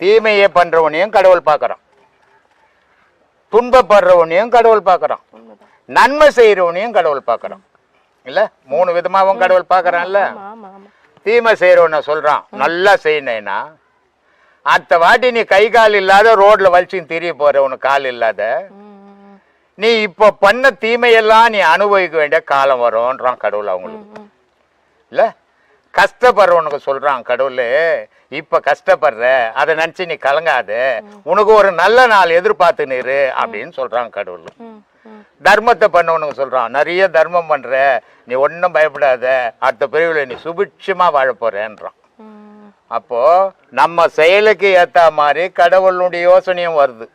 தீமையை பண்றவனையும் கடவுள் பார்க்கறான். துன்பப்படுறவனையும் கடவுள் பார்க்கறான். நன்மை செய்யறவனையும் கடவுள் பார்க்கறான். இல்ல? மூணு விதமாவும் கடவுள் பார்க்கறான்ல. தீமை செய்யறவன சொல்றான். நல்லா செய்யணும்னா அடுத்த வாட்டி நீ கை கால் இல்லாத ரோட்ல வலிச்சுன்னு திரிய போற உனக்கு கால் இல்லாத நீ இப்ப பண்ண தீமையெல்லாம் நீ அனுபவிக்க வேண்டிய காலம் வரும்ன்றான் கடவுள் அவங்களுக்கு. இல்ல? கஷ்டப்படுறவனுக்கு சொல்றான் கடவுள் இப்ப கஷ்டப்படுற அதை நினைச்சு நீ கலங்காத. உனக்கு ஒரு நல்ல நாள் எதிர்பார்த்து நிறு அப்படின்னு சொல்றான் கடவுள். தர்மத்தை பண்ணவனுக்கு சொல்றான் நிறைய தர்மம் பண்ற நீ ஒன்றும் பயப்படாத. அடுத்த பிரிவில் நீ சுபிட்சமா வாழ போறேன்றான். அப்போ நம்ம செயலுக்கு ஏத்த மாதிரி கடவுளுடைய யோசனையும் வருது.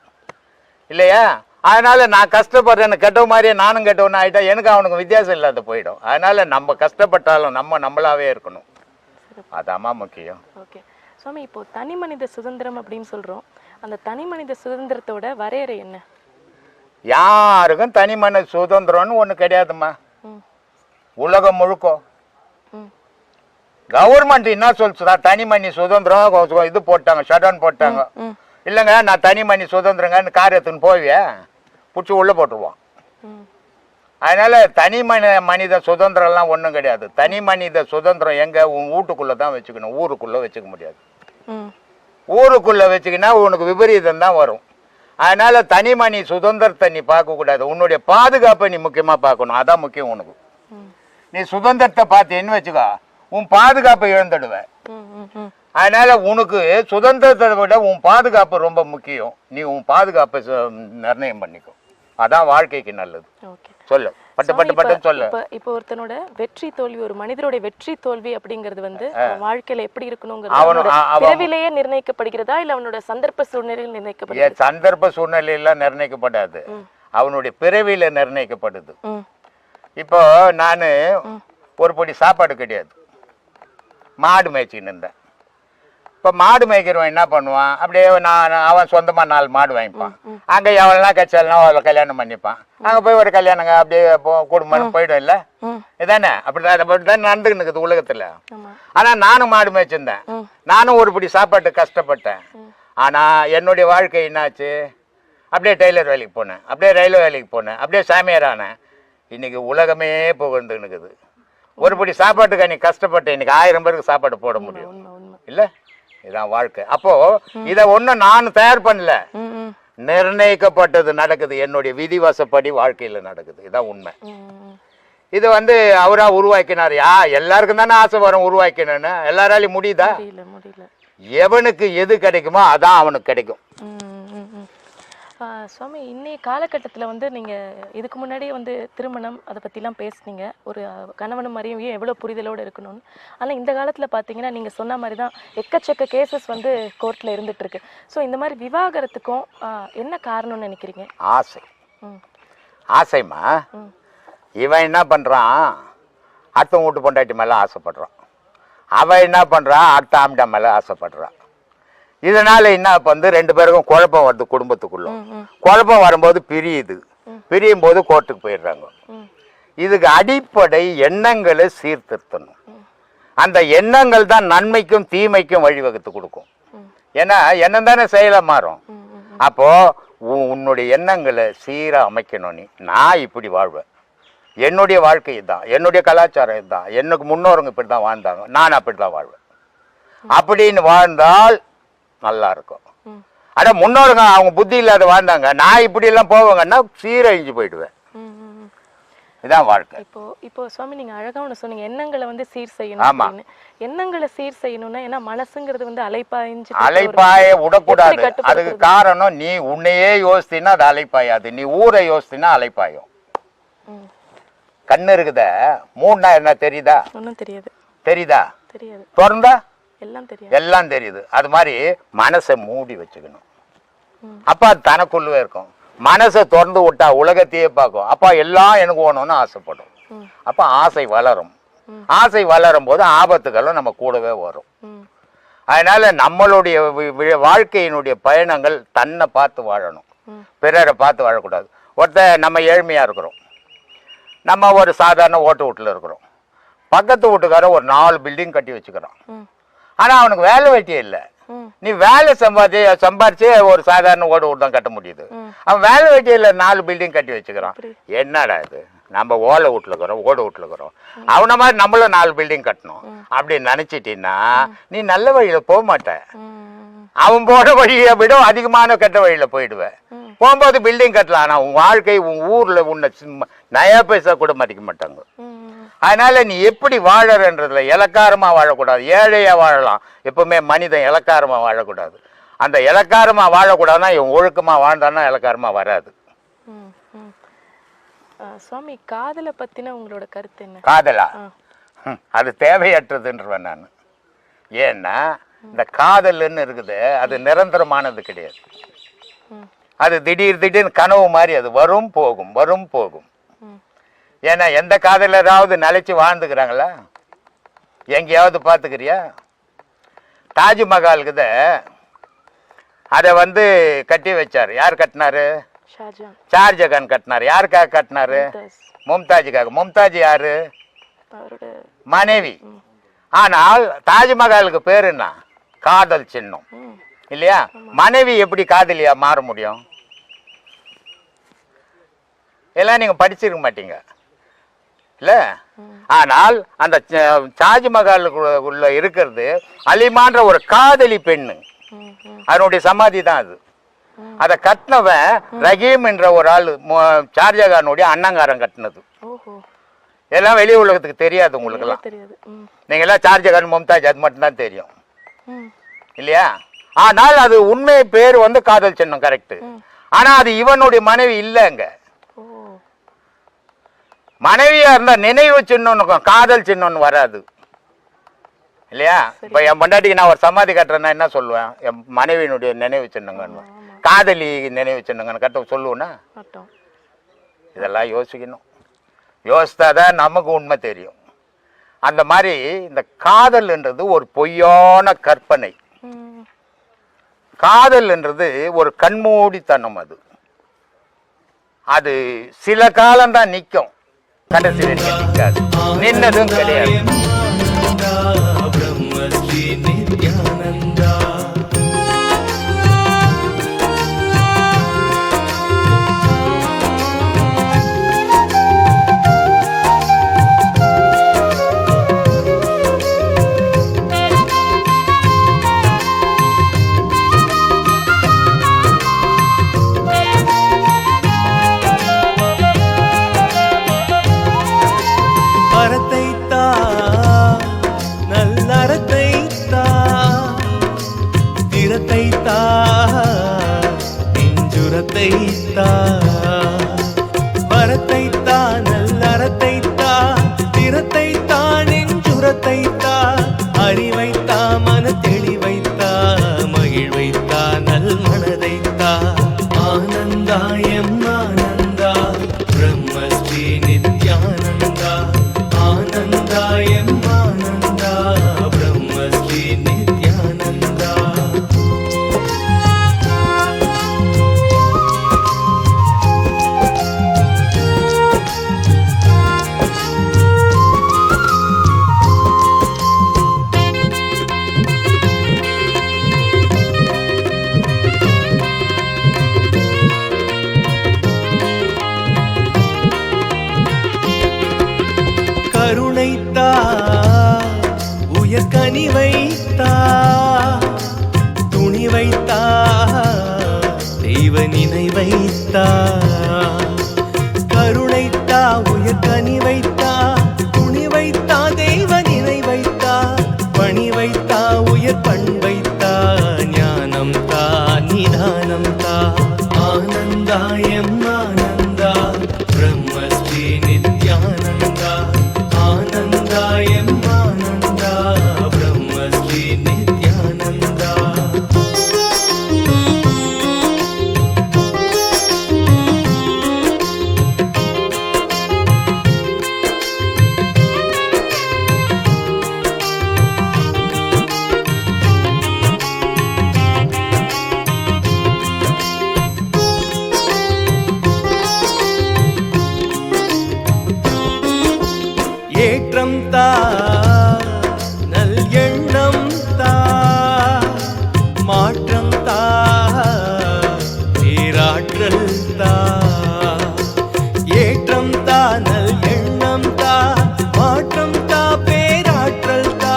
இல்லையா? அதனால நான் கஷ்டப்படுறேன்னு கெட்ட மாதிரியே நானும் கெட்டவன் ஆயிட்டா எனக்கு அவனுக்கு வித்தியாசம் இல்லாத போயிடும். அதனால நம்ம கஷ்டப்பட்டாலும் நம்ம நம்மளாவே இருக்கணும். அதாம்மா முக்கியம். ஓகே. சுவாமி இப்போ தனி மனித சுதந்திரம் அப்படின்னு சொல்றோம். அந்த தனி மனித சுதந்திரத்தோட வரையறை என்ன? யாருக்கும் தனி மன சுதந்திரம்னு ஒன்று கிடையாதும்மா. ம், உலகம் முழுக்க. கவர்மெண்ட் என்ன சொல்லுச்சுதா தனி மணி சுதந்திரம் இது போட்டாங்க ஷடவுன் போட்டாங்க. இல்லைங்க நான் தனி மணி சுதந்திரங்கன்னு கார் எடுத்துன்னு போவியே பிடிச்சி உள்ளே போட்டுருவோம். அதனால தனி மனி மனித சுதந்திரம்லாம் ஒன்றும் கிடையாது. தனி மனித சுதந்திரம் எங்க? உன் வீட்டுக்குள்ள தான் வச்சுக்கணும். ஊருக்குள்ள வச்சுக்க முடியாது. ஊருக்குள்ள வச்சுக்கினா உனக்கு விபரீதம் தான் வரும். அதனால தனி மணி சுதந்திரத்தை நீ பார்க்கக்கூடாது உன்னுடைய பாதுகாப்பை நீ முக்கியமாக பார்க்கணும். அதான் முக்கியம் உனக்கு. நீ சுதந்திரத்தை பார்த்தேன்னு வச்சுக்கோ உன் பாதுகாப்பை இழந்துடுவ. ம், ம், ம். அதனால உனக்கு சுதந்திரத்தை விட உன் பாதுகாப்பு ரொம்ப முக்கியம். நீ உன் பாதுகாப்பை நிர்ணயம் பண்ணிக்கோ. அதான் வாழ்க்கைக்கு நல்லது. ஓகே. சொல்லு. பட்டு பட்டு பட்டுன்னு சொல்லு. இப்ப ஒருத்தனோட வெற்றி தோல்வி ஒரு மனிதனுடைய வெற்றி தோல்வி அப்படிங்கிறது வந்து வாழ்க்கையில எப்படி இருக்கணுங்கிறது பிறவிலேயே நிர்ணயிக்கப்படுகிறதா? இல்ல அவனோட சந்தர்ப்ப சூழ்நிலையில் ஏ நிர்ணயிக்கப்படுகிறதா சந்தர்ப்ப சூழ்நிலையெல்லாம் நிர்ணயிக்கப்படாது. அவனுடைய பிறவியில நிர்ணயிக்கப்படுது. இப்போ நான் ஒரு பொடி சாப்பாடு கிடையாது. மாடு மேய்ச்சின்னு இருந்தேன். இப்போ மாடு மேய்க்கிறவன் என்ன பண்ணுவான்? அப்படியே நான் அவன் சொந்தமாக நாலு மாடு வாங்கிப்பான். அங்கே எவ்வளோனா கட்சியெல்லாம் அவளை கல்யாணம் பண்ணிப்பான். அங்கே போய் ஒரு கல்யாணங்க அப்படியே குடும்பம் போயிடும் இல்லை? இதானே? அப்படி தான் அப்படி தான் நடந்துக்கின்னு இருக்குது உலகத்தில். ஆனால் நானும் மாடு மேய்ச்சிருந்தேன். நானும் ஒரு படி சாப்பாட்டு கஷ்டப்பட்டேன். ஆனால் என்னுடைய வாழ்க்கை என்னாச்சு? அப்படியே டெய்லர் வேலைக்கு போனேன். அப்படியே ரயில்வே வேலைக்கு போனேன். அப்படியே சாமியார் ஆனேன். இன்னைக்கு உலகமே புகழ்ந்துன்னு இருக்குது ஒரு படி சாப்பாட்டுக்கு அன்னைக்கு கஷ்டப்பட்டேன் இன்னைக்கு ஆயிரம் பேருக்கு சாப்பாடு போட முடியும். இல்லை? இதான் வாழ்க்கை. அப்போ இதை ஒன்றும் நான் தயார் பண்ணல. நிர்ணயிக்கப்பட்டது நடக்குது. என்னுடைய விதிவசப்படி வாழ்க்கையில் நடக்குது. இதான் உண்மை. இது வந்து அவரா உருவாக்கினார். யா எல்லாருக்கும் தானே ஆசை வரும் உருவாக்கணும்னு எல்லாராலையும் முடியுதா? எவனுக்கு எது கிடைக்குமோ அதான் அவனுக்கு கிடைக்கும். சுவாமி இன்னைய காலகட்டத்தில் வந்து நீங்கள் இதுக்கு முன்னாடியே வந்து திருமணம் அதை பற்றிலாம் பேசுனீங்க. ஒரு அ, கணவனும் மனைவியும் எவ்வளோ புரிதலோடு இருக்கணும்னு. ஆனால் இந்த காலத்தில் பார்த்தீங்கன்னா நீங்கள் சொன்ன மாதிரி தான் எக்கச்சக்க கேசஸ் வந்து கோர்ட்டில் இருந்துட்டு இருக்கு ஸோ இந்த மாதிரி விவாகரத்துக்கும் என்ன காரணம்னு நினைக்கிறீங்க? ஆசை. ம். ஆசைமா ம். இவன் என்ன பண்ணுறான் அடுத்த வீட்டு பொண்டாட்டி மேலே ஆசைப்படுறான். அவன் என்ன பண்ணுறான் அடுத்த ஆம்டா மேலே ஆசைப்படுறான். இதனால என்ன இப்போ வந்து ரெண்டு பேருக்கும் குழப்பம் வருது குடும்பத்துக்குள்ள. குழப்பம் வரும்போது பிரியுது. பிரியும் போது கோர்ட்டுக்கு போயிடுறாங்க. இதுக்கு அடிப்படை எண்ணங்களை சீர்திருத்தணும். அந்த எண்ணங்கள் தான் நன்மைக்கும் தீமைக்கும் வழிவகுத்து கொடுக்கும். ஏன்னா எண்ணம் தானே செயலா மாறும். ம் ம் அப்போ உன் உன்னுடைய எண்ணங்களை சீரா அமைக்கணும் நீ. நான் இப்படி வாழ்வேன். என்னுடைய வாழ்க்கை இதுதான் என்னுடைய கலாச்சாரம் இதுதான் எனக்கு முன்னோருங்க இப்படி தான் வாழ்ந்தாங்க. நான் அப்படி தான் வாழ்வேன் அப்படின்னு வாழ்ந்தால் நல்லா இருக்கும் அட முன்னோருங்க அவங்க புத்தி இல்லாத வாழ்ந்தாங்க. நான் இப்படி எல்லாம் போவேங்கன்னா சீரழிஞ்சு போயிடுவேன். இதான் வாழ்க்கை. இப்போ இப்போ சுவாமி நீங்க அழகா ஒன்று சொன்னீங்க. எண்ணங்களை வந்து சீர் செய்யணும் ஆமா. எண்ணங்களை சீர் செய்யணும்னா ஏன்னா மனசுங்கிறது வந்து அலைப்பாய்ஞ்சு அலைப்பாய. விடக்கூடாது. அதுக்கு? காரணம் நீ உன்னையே யோசித்தினா அது அலைப்பாயாது. நீ ஊரை யோசித்தினா அலைப்பாயும். கண்ணு இருக்குத. மூணுனா என்ன தெரியுதா? ஒன்றும் தெரியாது. தெரியுதா? தெரியாது. திறந்தா எல்லாம் தெரியாது. எல்லாம் தெரியுது. அது மாதிரி மனசை மூடி வச்சுக்கணும். அப்ப அது தனக்குள்ளவே இருக்கும். மனசை திறந்து விட்டா உலகத்தையே பார்க்கும். அப்ப எல்லாம் எனக்கு வேணும்னு ஆசைப்படும். அப்ப ஆசை வளரும். ஆசை வளரும் போது ஆபத்துகளும் நம்ம கூடவே வரும். அதனால நம்மளுடைய வாழ்க்கையினுடைய பயணங்கள் தன்னை பார்த்து வாழணும். பிறரை பார்த்து வாழக்கூடாது. ஒருத்தர் நம்ம ஏழ்மையாக இருக்கிறோம். நம்ம ஒரு சாதாரண ஓட்டு வீட்டில் இருக்கிறோம். பக்கத்து வீட்டுக்காரன் ஒரு நாலு பில்டிங் கட்டி வச்சுக்கிறான். ம். ஆனால் அவனுக்கு வேலை வெட்டி இல்லை. நீ வேலை சம்பாதி சம்பாரிச்சு ஒரு சாதாரண ஓடு தான் கட்ட முடியுது. அவன் வேலை வெட்டியில் நாலு பில்டிங் கட்டி வச்சுக்கிறான். என்னடா இது? நம்ம ஓலை வீட்டில் இருக்கிறோம் ஓடு வீட்டில் இருக்கிறோம். அவனை மாதிரி நம்மளும் நாலு பில்டிங் கட்டணும். அப்படி நினச்சிட்டீன்னா நீ நல்ல வழியில் போக மாட்ட. அவன் போன வழியை விட அதிகமான கெட்ட வழியில் போயிடுவேன். போகும்போது பில்டிங் கட்டலாம் ஆனால் உன் வாழ்க்கை உன் ஊரில் உன்னை நயா பைசா கூட மதிக்க மாட்டாங்க. அதனால நீ எப்படி வாழறன்றதுல இலக்காரமா வாழக்கூடாது ஏழையா வாழலாம். எப்பவுமே மனிதன் இலக்காரமா வாழக்கூடாது. அந்த இலக்காரமா வாழக்கூடாதுன்னா இவன் ஒழுக்கமா வாழ்ந்தான்னா இலக்காரமா வராது. சுவாமி காதலை பத்தின உங்களோட கருத்து என்ன? காதலா? அது தேவையற்றதுன்றவன் நான். ஏன்னா இந்த காதல்னு இருக்குது அது நிரந்தரமானது கிடையாது. அது திடீர் திடீர்னு கனவு மாதிரி அது வரும் போகும் வரும் போகும். ஏன்னா எந்த காதலராவது நிலைச்சு வாழ்ந்துக்கிறாங்களா? எங்கேயாவது பார்த்துக்கிறியா? தாஜ்மஹாலுக்குத அதை வந்து கட்டி வச்சார். யார் கட்டினாரு? ஷார்ஜகான் கட்டினார். யாருக்காக கட்டினாரு? மும்தாஜுக்காக. மும்தாஜ் யாரு? மனைவி. ஆனால் தாஜ்மஹாலுக்கு பேர் என்ன? காதல் சின்னம். இல்லையா? மனைவி எப்படி காதலியா மாற முடியும்? எல்லாம் நீங்க படிச்சிருக்க மாட்டீங்க. இல்ல? ஆனால் அந்த தாஜ்மஹாலுக்கு உள்ள இருக்கிறது அலிமான்ற ஒரு காதலி பெண்ணு. அதனுடைய சமாதி தான் அது. அதை கட்டினவன் ரஹீம் என்ற ஒரு ஆள் ஷார்ஜகானுடைய அண்ணங்காரன் கட்டினது. எல்லாம் வெளி உலகத்துக்கு தெரியாது உங்களுக்கெல்லாம் தெரியாது. ம். நீங்களாம் ஷார்ஜகான் மும்தாஜ் அது மட்டும்தான் தெரியும். இல்லையா? ஆனால் அது உண்மை பேர் வந்து காதல் சின்னம் கரெக்ட் ம். ஆனா அது இவனுடைய மனைவி இல்லைங்க. ஓ மனைவியா இருந்தா நினைவு சின்னம்னு காதல் சின்னம்னு வராது. இல்லையா? இப்ப என் பொண்டாட்டிக்கு நான் ஒரு சமாதி கட்டுறேன்னா என்ன சொல்லுவேன்? என் மனைவியினுடைய நினைவு சின்னங்கன்னு. காதலி நினைவு சின்னங்கன்னு கட்ட சொல்லுவேன்னா இதெல்லாம் யோசிக்கணும். யோசித்தாதான் நமக்கு உண்மை தெரியும். அந்த மாதிரி இந்த காதல்ன்றது ஒரு பொய்யான கற்பனை. காதல்ன்றது ஒரு கண்மூடித்தனம் அது. அது சில காலம்தான் நிற்கும் ಕನಸಿನಲ್ಲಿ ಸಿಕ್ಕಾಗ ನಿನ್ನದೊಂದು ಕಡೆಯಾಗ கருணைத்தா கருணைத்தா உயர் கனிவைத்தா நேசம் தா நல் எண்ணம் தா மாற்றம் தா பேராற்றல் தா ஏற்றம் தா நல் எண்ணம் தா மாற்றம் தா பேராற்றல் தா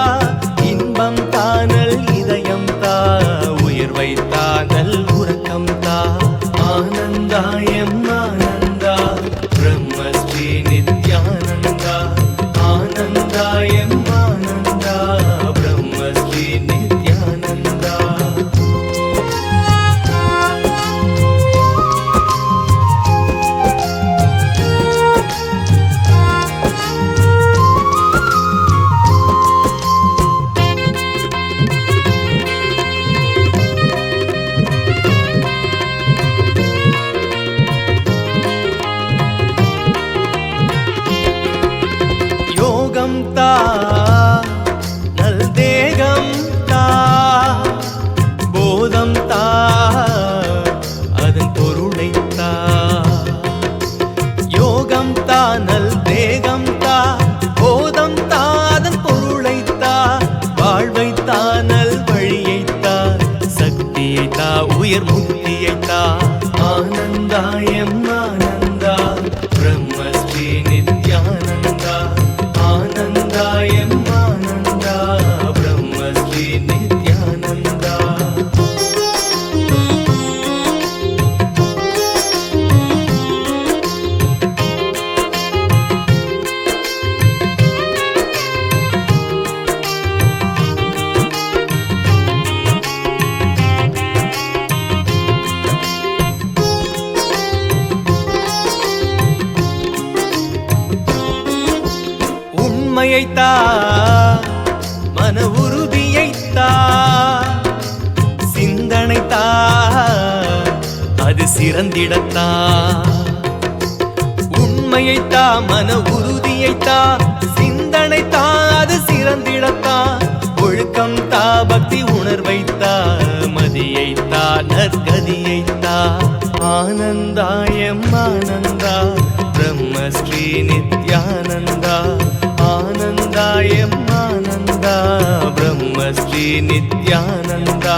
இன்பம் தானல் இதயம் தா உயர்வை தானல் உறக்கம் தா ஆனந்தாயம் உயர் முக்தியைத்தா திறந்திடத்தா உண்மையைத்தா மன உறுதியைத்தா சிந்தனைத்தா அது சிறந்திடத்தா ஒழுக்கம் தா பக்தி உணர்வைத்தா மதியைத்தா நற்கதியைத்தா ஆனந்தாயம் ஆனந்தா பிரம்மஸ்ரீ நித்யானந்தா. ஆனந்தாயம் ஆனந்தா பிரம்மஸ்ரீ நித்யானந்தா.